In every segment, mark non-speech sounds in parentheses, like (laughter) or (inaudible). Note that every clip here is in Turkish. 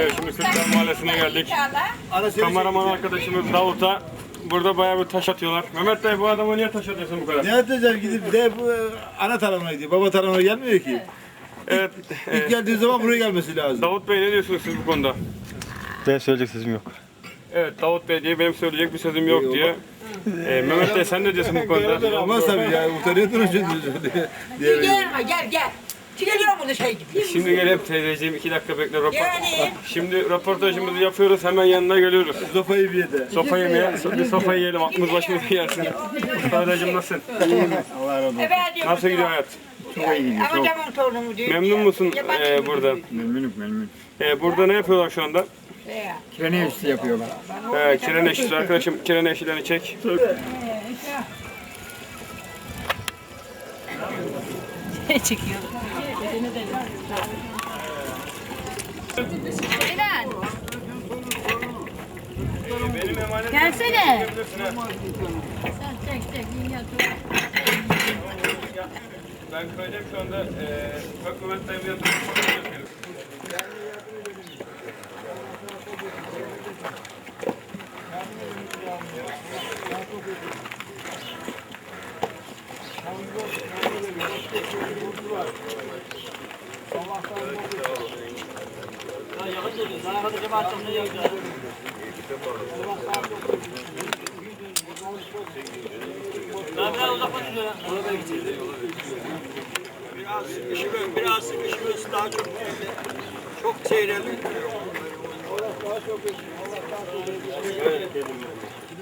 Evet, şimdi Kırklar Mahallesi'ne geldik. Kameraman arkadaşımız Davut'a burada bayağı bir taş atıyorlar. Mehmet Bey bu adama niye taş atıyorsun bu kadar? Ne yapacağız gidip de bu e, ana tarafına gidiyor. Baba tarafına gelmiyor ki. Evet, İlk geldiği zaman buraya gelmesi lazım. Davut Bey ne diyorsunuz siz bu konuda? Benim söyleyecek sözüm yok. Evet Davut Bey diye benim söyleyecek bir sözüm yok diye. Ee, Mehmet Bey sen ne diyorsun bu konuda? Olmaz tabii ya. Utanıyordun şimdi. diye. Gel gel gel. Çıkarıyorum bunu şey gibi. Şimdi gelip teyzeciğim iki dakika bekle rapor. Yani. Şimdi röportajımızı yapıyoruz hemen yanına geliyoruz. Sopayı bir yedi. Sofa yemeye, bir sofa yiyelim aklımız başımıza gelsin. Teyzeciğim nasılsın? Allah razı olsun. Nasıl gidiyor hayat? Çok iyi gidiyor. Torunumu diyor. Memnun musun e, burada? Memnunum memnun. E, burada ne yapıyorlar şu anda? Ya. Kirene işi yapıyorlar. E, kiren eşçisi arkadaşım kiren eşçilerini çek. (laughs) Çekiyor. Eren, Benim emanet gelsene. iyi yatıyor. Ben koyacağım şu anda. E, bak Mehmet dayımı yatırıyorum. Biraz sıkışık, biraz sıkışık daha çok. Çok seyreli.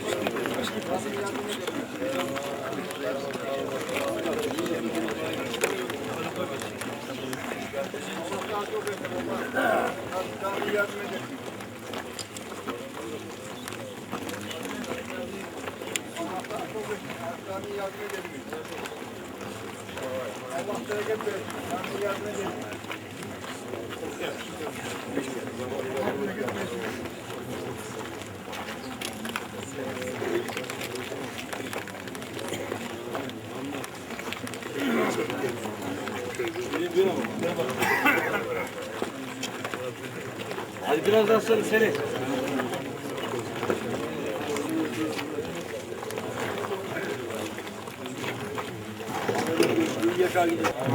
Hadi biraz daha sarı seni.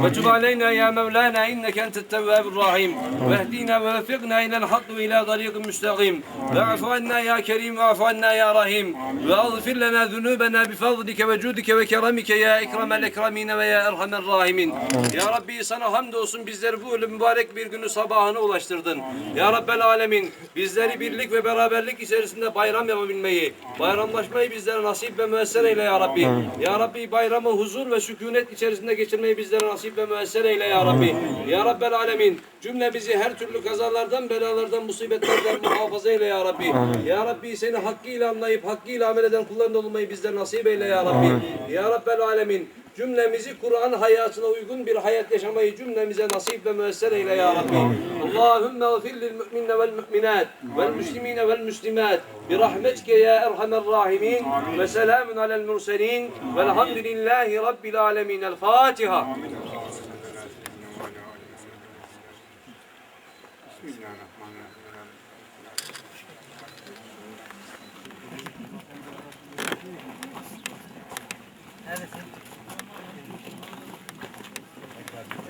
ve tub aleyna ya Mevlana inneke entet tevvabur rahim ve ve vefikna ilel hak ve ila tarikin müstakim ve afanna ya kerim ve afanna ya rahim ve azfir lana zunubena bifadlike ve cudike ve keremike ya ekremel ekremine ve ya erhamer rahimin ya Rabbi sana hamdolsun bizleri bu ölüm mübarek bir günü sabahına ulaştırdın. Ya Rabbel alemin bizleri birlik ve beraberlik içerisinde bayram yapabilmeyi bayramlaşmayı bizlere nasip ve müessere eyle ya Rabbi. Ya Rabbi bayramı huzur ve sükunet içerisinde geçirmeyi bizlere nasip ve müesser eyle ya Rabbi. Ya Rabbel Alemin cümlemizi her türlü kazalardan, belalardan, musibetlerden muhafaza eyle ya Rabbi. Ya Rabbi seni hakkıyla anlayıp hakkıyla amel eden kullarından olmayı bizlere nasip eyle ya Rabbi. Ya Rabbel Alemin cümlemizi Kur'an hayatına uygun bir hayat yaşamayı cümlemize nasip ve müesser eyle ya Rabbi. Allahümme gfir lil müminne vel müminat vel muslimine vel muslimat bi rahmetike ya erhamer rahimin. Ve selamun alel murselin. Velhamdülillahi rabbil alemin. El Fatiha.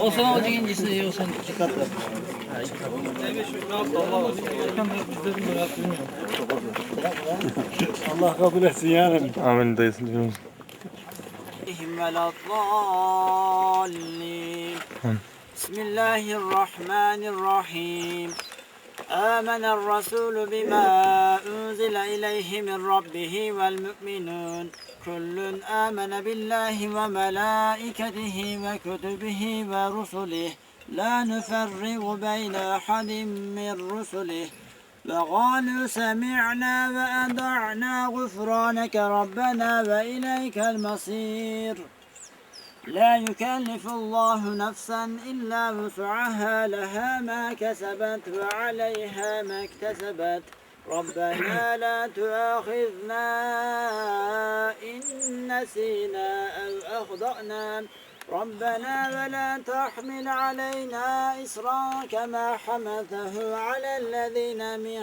Olsan olacak incisi iki katla. Allah kabul etsin yani. Amin dayısını diyoruz. آمن الرسول بما أنزل إليه من ربه والمؤمنون. كل آمن بالله وملائكته وكتبه ورسله. لا نفرق بين أحد من رسله. وقالوا سمعنا وأطعنا غفرانك ربنا وإليك المصير. لا يكلف الله نفسا إلا وسعها لها ما كسبت وعليها ما اكتسبت. ربنا لا تؤاخذنا إن نسينا أو أخطأنا. ربنا ولا تحمل علينا إسرا كما حملته على الذين من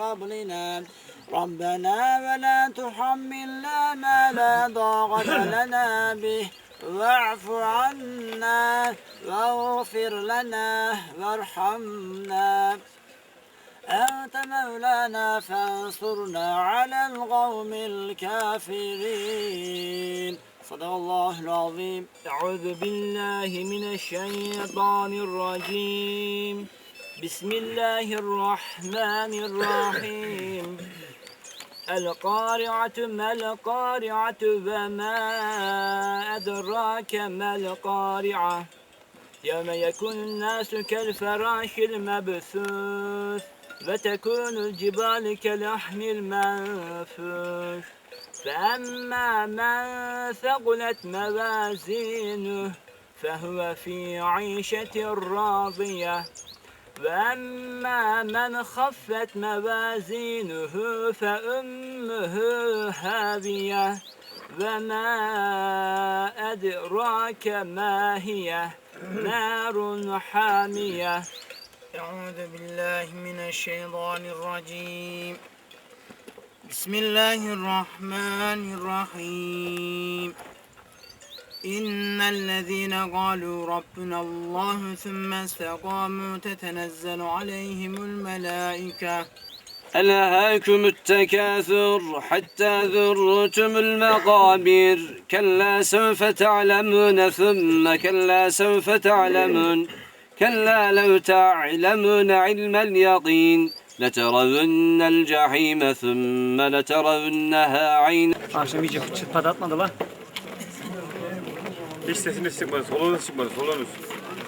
قبلنا. ربنا ولا تحملنا ما لا طاقة لنا به. واعف عنا واغفر لنا وارحمنا. أنت مولانا فانصرنا على القوم الكافرين. صدق الله العظيم. أعوذ بالله من الشيطان الرجيم. بسم الله الرحمن الرحيم. القارعة ما القارعة وما أدراك ما القارعة؟ يوم يكون الناس كالفراش المبثوث وتكون الجبال كاللحم المنفوش. فأما من ثقلت موازينه فهو في عيشة راضية. وأما من خفت موازينه فأمه هاوية وما أدراك ما هي؟ نار حامية. أعوذ بالله من الشيطان الرجيم. بسم الله الرحمن الرحيم. إن الذين قالوا ربنا الله ثم استقاموا تتنزل عليهم الملائكة. ألهاكم التكاثر حتى ذرتم المقابر؟ كلا سوف تعلمون ثم كلا سوف تعلمون. كلا لو تعلمون علم اليقين لترون الجحيم ثم لترونها عين. Akşam iyice çıt patlatmadı lan. Hiç sesiniz çıkmadı, solunuz çıkmadı, solunuz.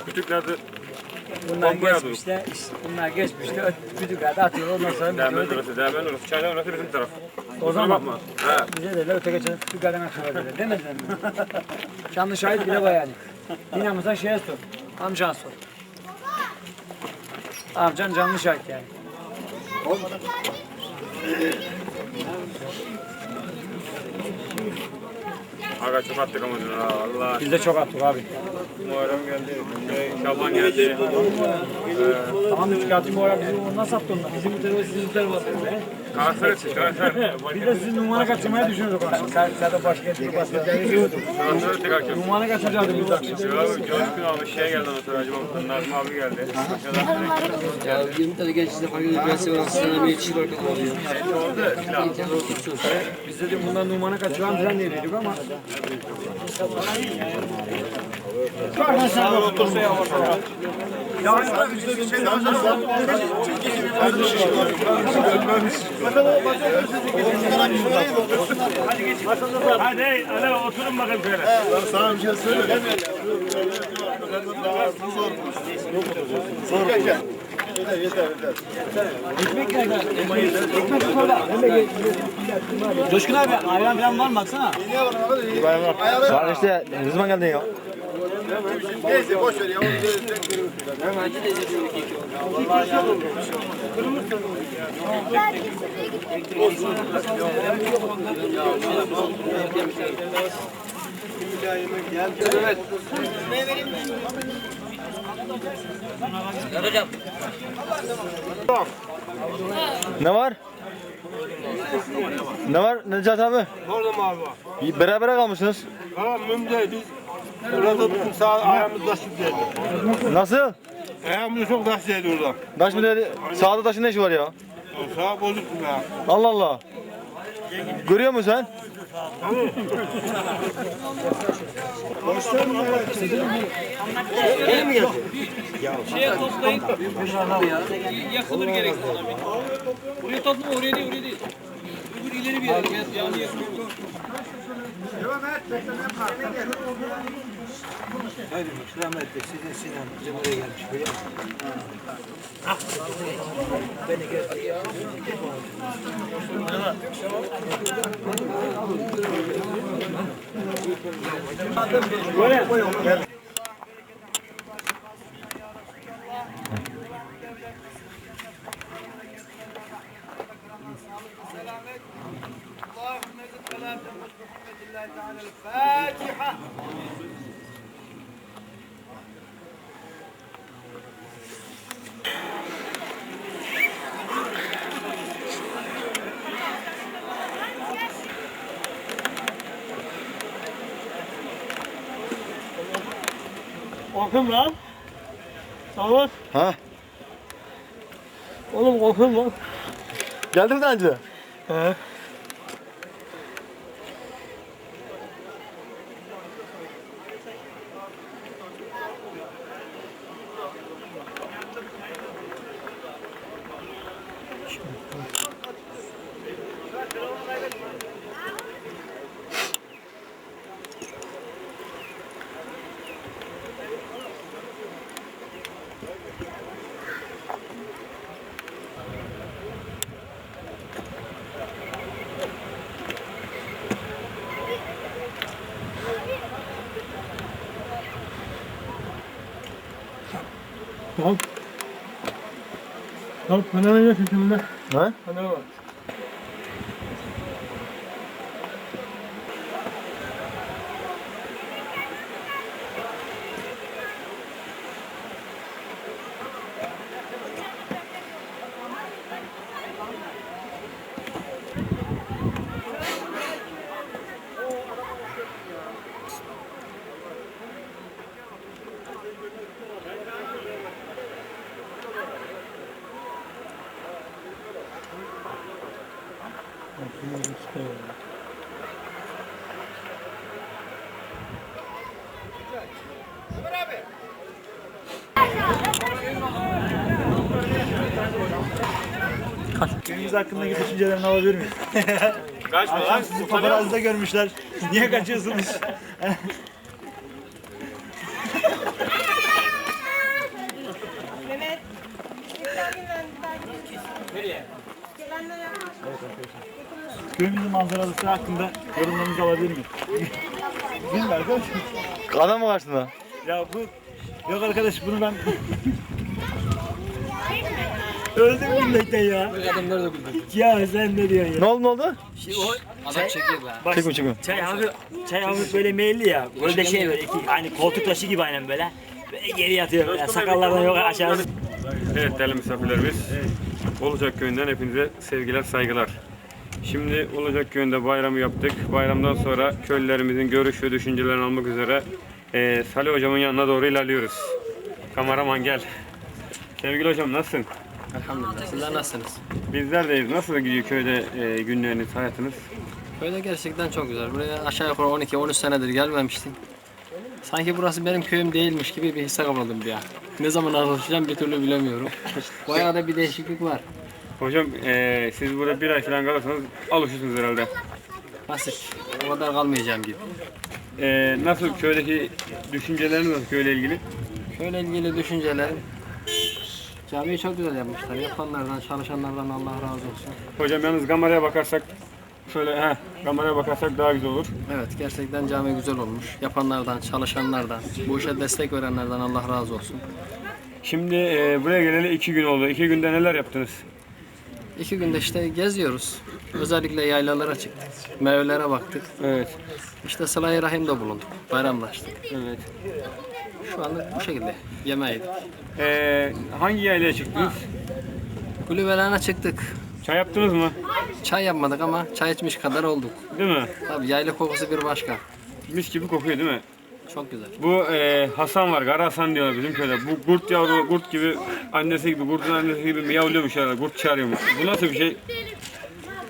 Kütüklerde Bunlar Bombaya dur. geçmişte, bunlar geçmişte düdüklerde atıyor ondan sonra Demen bitiyor. orası, demen orası, çaydan orası bizim taraf. O zaman bakma. He. bize de öte geçen düdüklerden aşağı böyle demediler mi? (laughs) Canlı şahit bile var yani. İnanmıyorsan şeye sor. Amcana sor. Amcan canlı şahit yani. Aga çok attık ama dün, ha, Allah. Biz de çok attık abi. Muharrem geldi, şey, Şaban geldi. Tamam da çıkartayım bu ara bizi ondan sattı onlar. Bizim bu tarafa sizin bu tarafa atıyor be. Kanser etti, kanser. Biz de sizin numara kaçırmayı düşünüyorduk akşam. Sen, sen de başka bir. Kanser etti akşam. Numara kaçıracaktık biz akşam. Ya Coşkun abi şey geldi mesela Hacı Baba'dan Nazım abi geldi. Ya 20 tane genç size fark edip ben size sana bir yetişir arkadaş oluyor. Silah. Biz dedik bundan numara kaçıran falan diye dedik ama. Hadi, hadi oturun bakın şöyle. Sana bir şey söyle. Sor. Gel gel. Yeter yeter yeter. Coşkun abi ayran falan var mı baksana? Var işte ne zaman geldin ya? Neyse boş ver ya. Ne var? Ne var Necat abi? Oğlum abi. Beraber kalmışsınız. Mümkün biz. Burada bizim sağ ayağımız taş değdi. Nasıl? Ayağımız çok taş değdi orada. Taş mı dedi? Sağda taşın ne işi var ya? Sağ bozuk ya. Allah Allah. Görüyor musun sen? Şeye toplayın. Yakılır gerekli olan bir. Buraya toplama oraya değil oraya değil. Öbür ileri bir yere. Yani yakılır. Böyle. Korkun lan. Tamam. Ha? Oğlum korkun lan. Geldi mi daha önce? He. Tamam. Bana ne yapıyorsun şimdi? Ha? Bana Köyümüz hakkındaki düşüncelerini alabilir miyim? Kaçma lan. Akşam sizi paparazda görmüşler. Niye kaçıyorsunuz? Köyümüzün manzarası hakkında yorumlarınızı alabilir miyim? Bilmiyorum arkadaşım. Adam mı karşısında? Ya bu yok arkadaş bunu ben Öldüm gülmekten ya. Adamlar da güldü. Ya sen ne diyorsun ya? Ne oldu ne oldu? Adam çekiyor be. Bak, Çekme çekme. çay hafif, çay hafif böyle meyilli ya. Böyle şey böyle iki, hani koltuk taşı gibi aynen böyle. Böyle geri yatıyor böyle sakallardan yok aşağısı. Evet değerli misafirlerimiz. Olacak köyünden hepinize sevgiler, saygılar. Şimdi Olacak köyünde bayramı yaptık. Bayramdan sonra köylülerimizin görüş ve düşüncelerini almak üzere eee Salih hocamın yanına doğru ilerliyoruz. Kameraman gel. Sevgili hocam nasılsın? Elhamdülillah. Sizler nasılsınız? Bizler deyiz. Nasıl gidiyor köyde eee, günleriniz, hayatınız? Köyde gerçekten çok güzel. Buraya aşağı yukarı 12-13 senedir gelmemiştim. Sanki burası benim köyüm değilmiş gibi bir hisse kapıldım bir an. Ne zaman alışacağım bir türlü bilemiyorum. (laughs) Bayağı da bir değişiklik var. Hocam eee, siz burada bir ay falan kalırsanız alışırsınız herhalde. Nasip. O kadar kalmayacağım gibi. Eee, nasıl köydeki düşünceleriniz nasıl köyle ilgili? Köyle ilgili düşüncelerim. Camiyi çok güzel yapmışlar. Yapanlardan, çalışanlardan Allah razı olsun. Hocam yalnız kameraya bakarsak Şöyle he, kameraya bakarsak daha güzel olur. Evet gerçekten cami güzel olmuş. Yapanlardan, çalışanlardan, bu işe destek verenlerden Allah razı olsun. Şimdi e, buraya geleli iki gün oldu. İki günde neler yaptınız? İki günde işte geziyoruz. Özellikle yaylalara çıktık. Meyvelere baktık. Evet. İşte sıla-i rahimde bulunduk. Bayramlaştık. Evet. Şu anda bu şekilde yemeği yedik. E, hangi yaylaya çıktınız? Kulübelerine çıktık. Çay yaptınız mı? Çay yapmadık ama çay içmiş kadar olduk. Değil mi? Tabii yayla kokusu bir başka. Mis gibi kokuyor değil mi? Çok güzel. Bu e, Hasan var, Kara Hasan diyorlar bizim köyde. Bu kurt yavru, kurt gibi, annesi gibi, kurtun annesi gibi miyavlıyormuş herhalde, kurt çağırıyormuş. Bu nasıl bir şey?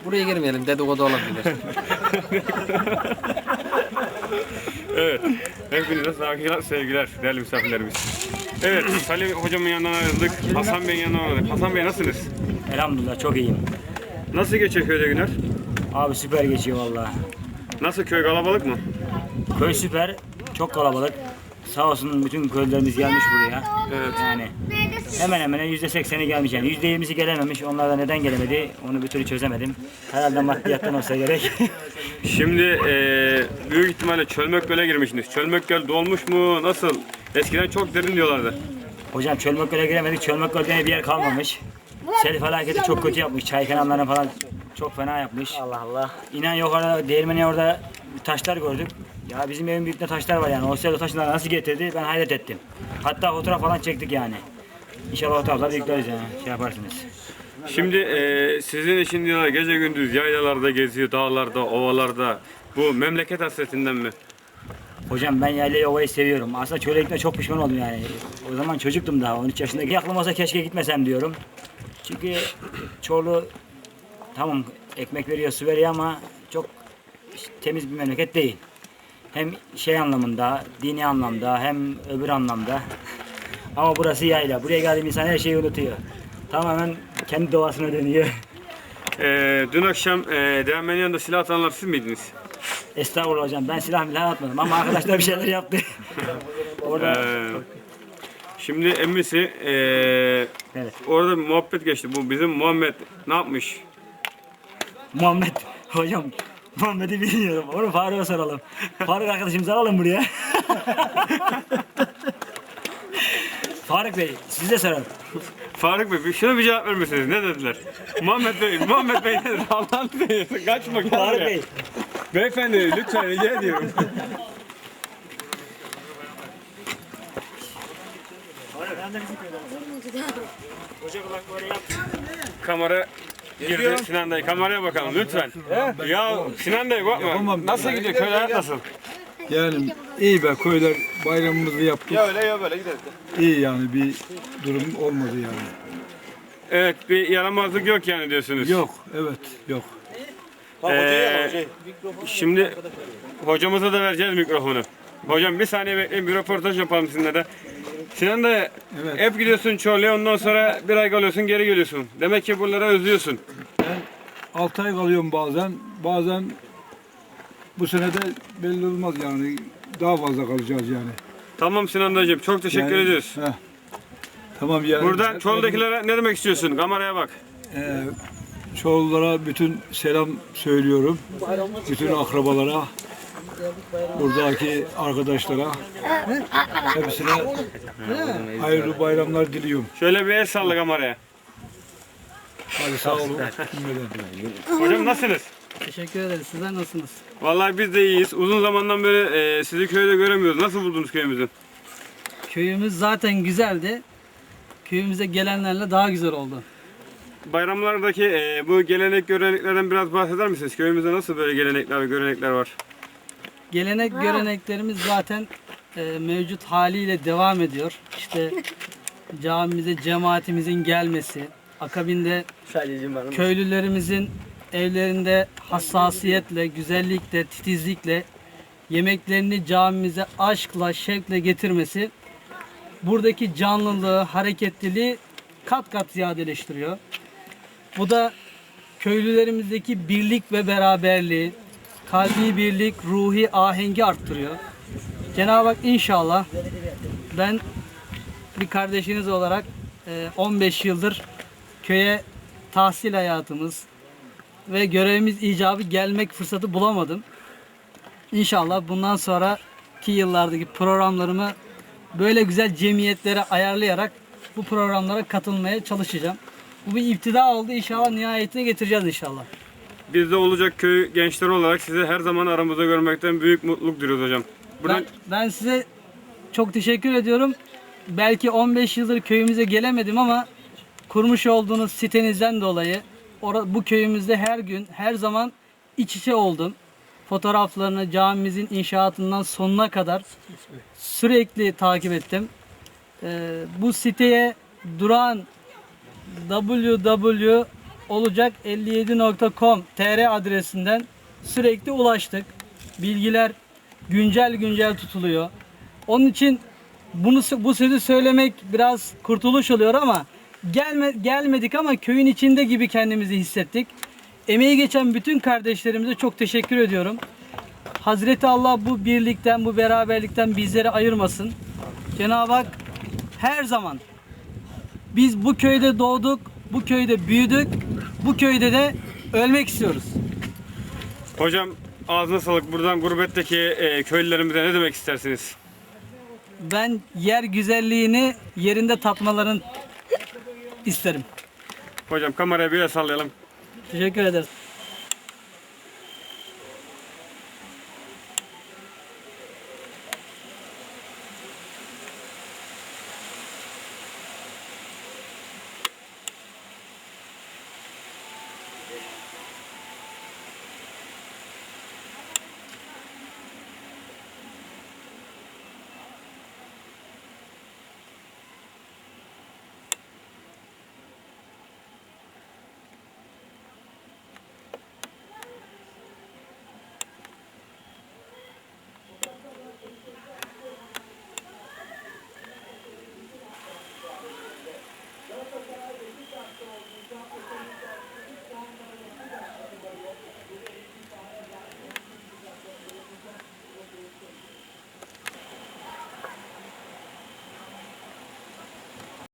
Buraya girmeyelim dedikodu olabilir. (laughs) Evet. Hepinize saygılar, sevgiler değerli misafirlerimiz. Evet, Salih hocamın yanından ayrıldık. Hasan Bey'in yanından ayrıldık. Hasan Bey nasılsınız? Elhamdülillah çok iyiyim. Nasıl geçiyor köyde günler? Abi süper geçiyor vallahi. Nasıl köy kalabalık mı? Köy süper. Çok kalabalık. Sağ olsun bütün köylerimiz gelmiş buraya. Evet. Yani hemen hemen yüzde sekseni gelmiş yani. Yüzde yirmisi gelememiş. Onlar da neden gelemedi onu bir türlü çözemedim. Herhalde maddiyattan olsa gerek. (laughs) Şimdi e, büyük ihtimalle Çölmökgöl'e girmişsiniz. Çölmökgöl dolmuş mu? Nasıl? Eskiden çok derin diyorlardı. Hocam Çölmökgöl'e giremedik. Çölmökgöl diye bir yer kalmamış. Sel felaketi çok kötü yapmış. Çay kenarlarını falan çok fena yapmış. Allah Allah. İnan yukarıda değirmeni orada taşlar gördük. Ya bizim evin büyüklüğünde taşlar var yani. O sel o taşları nasıl getirdi ben hayret ettim. Hatta fotoğraf falan çektik yani. İnşallah o tarafları yükleriz yani. Şey yaparsınız. Şimdi e, sizin için diyorlar gece gündüz yaylalarda geziyor, dağlarda, ovalarda. Bu memleket hasretinden mi? Hocam ben yerli ovayı seviyorum. Aslında çöle gitme çok pişman oldum yani. O zaman çocuktum daha 13 yaşındaki. Aklım olsa keşke gitmesem diyorum. Çünkü Çorlu tamam ekmek veriyor, su veriyor ama çok temiz bir memleket değil. Hem şey anlamında, dini anlamda hem öbür anlamda. Ama burası yayla. Buraya geldiğim insan her şeyi unutuyor. Tamamen kendi doğasına dönüyor. E, dün akşam e, Değirmenin yanında silah atanlar siz miydiniz? Estağfurullah hocam ben silah milah atmadım ama arkadaşlar bir şeyler yaptı. (laughs) Orada E, şimdi emmisi e, Evet. orada bir muhabbet geçti. Bu bizim Muhammed ne yapmış? Muhammed hocam Muhammed'i bilmiyorum. Onu Faruk'a soralım. Faruk arkadaşımızı alalım buraya. (laughs) Faruk Bey size soralım. (laughs) Faruk Bey bir- şuna bir cevap vermesiniz. Ne dediler? Muhammed Bey, Muhammed Bey ne dedi? Allah'ını seversen (laughs) kaçma gel Faruk buraya. Bey. Beyefendi lütfen rica ediyorum. Kamera girdi Sinan dayı. Kameraya bakalım lütfen. Ya Sinan dayı bakma. Nasıl gidiyor? Köy hayat nasıl? Yani iyi be köyler bayramımızı yaptık. Ya öyle ya böyle gidelim. İyi yani bir durum olmadı yani. Evet bir yaramazlık yok yani diyorsunuz. Yok evet yok. Ee, Şimdi hocamıza da vereceğiz mikrofonu. Hocam bir saniye bekleyin bir röportaj yapalım sizinle de. Sinan da Evet. hep gidiyorsun Çorlu'ya ondan sonra bir ay kalıyorsun geri geliyorsun. Demek ki buraları özlüyorsun. 6 ay kalıyorum bazen. Bazen bu sene de belli olmaz yani. Daha fazla kalacağız yani. Tamam Sinan dayıcım çok teşekkür Yani- ediyoruz. Heh. Tamam yani. Buradan Çorlu'dakilere ne demek istiyorsun? Kameraya bak. Ee, Çoğullara bütün selam söylüyorum. Bütün akrabalara, buradaki arkadaşlara, hepsine hayırlı bayramlar diliyorum. Şöyle bir el salla kameraya. Hadi sağ olun. Hocam nasılsınız? Teşekkür ederiz. Sizler nasılsınız? Vallahi biz de iyiyiz. Uzun zamandan beri e, sizi köyde göremiyoruz. Nasıl buldunuz köyümüzü? Köyümüz zaten güzeldi. Köyümüze gelenlerle daha güzel oldu. Bayramlardaki e, bu gelenek göreneklerden biraz bahseder misiniz? Köyümüzde nasıl böyle gelenekler ve görenekler var? Gelenek göreneklerimiz zaten e, mevcut haliyle devam ediyor. İşte camimize cemaatimizin gelmesi, akabinde köylülerimizin evlerinde hassasiyetle, güzellikle, titizlikle yemeklerini camimize aşkla, şevkle getirmesi buradaki canlılığı, hareketliliği kat kat ziyadeleştiriyor. Bu da köylülerimizdeki birlik ve beraberliği, kalbi birlik, ruhi ahengi arttırıyor. Cenab-ı Hak inşallah ben bir kardeşiniz olarak e, 15 yıldır köye tahsil hayatımız, ve görevimiz icabı gelmek fırsatı bulamadım. İnşallah bundan sonraki yıllardaki programlarımı böyle güzel cemiyetlere ayarlayarak bu programlara katılmaya çalışacağım. Bu bir iptida oldu. İnşallah nihayetine getireceğiz inşallah. Biz de olacak köy gençleri olarak sizi her zaman aramızda görmekten büyük mutluluk duyuyoruz hocam. Buradan Ben, ben size çok teşekkür ediyorum. Belki 15 yıldır köyümüze gelemedim ama kurmuş olduğunuz sitenizden dolayı bu köyümüzde her gün, her zaman iç içe oldum. Fotoğraflarını camimizin inşaatından sonuna kadar sürekli takip ettim. Ee, bu siteye duran www.olacak57.com tr adresinden sürekli ulaştık. Bilgiler güncel güncel tutuluyor. Onun için bunu bu sözü söylemek biraz kurtuluş oluyor ama gelme, gelmedik ama köyün içinde gibi kendimizi hissettik. Emeği geçen bütün kardeşlerimize çok teşekkür ediyorum. Hazreti Allah bu birlikten, bu beraberlikten bizleri ayırmasın. Cenab-ı Hak her zaman biz bu köyde doğduk, bu köyde büyüdük, bu köyde de ölmek istiyoruz. hocam ağzına sağlık. Buradan gurbetteki e, köylülerimize ne demek istersiniz? Ben yer güzelliğini yerinde tatmalarını isterim. Hocam kameraya bir el sallayalım. Teşekkür ederiz.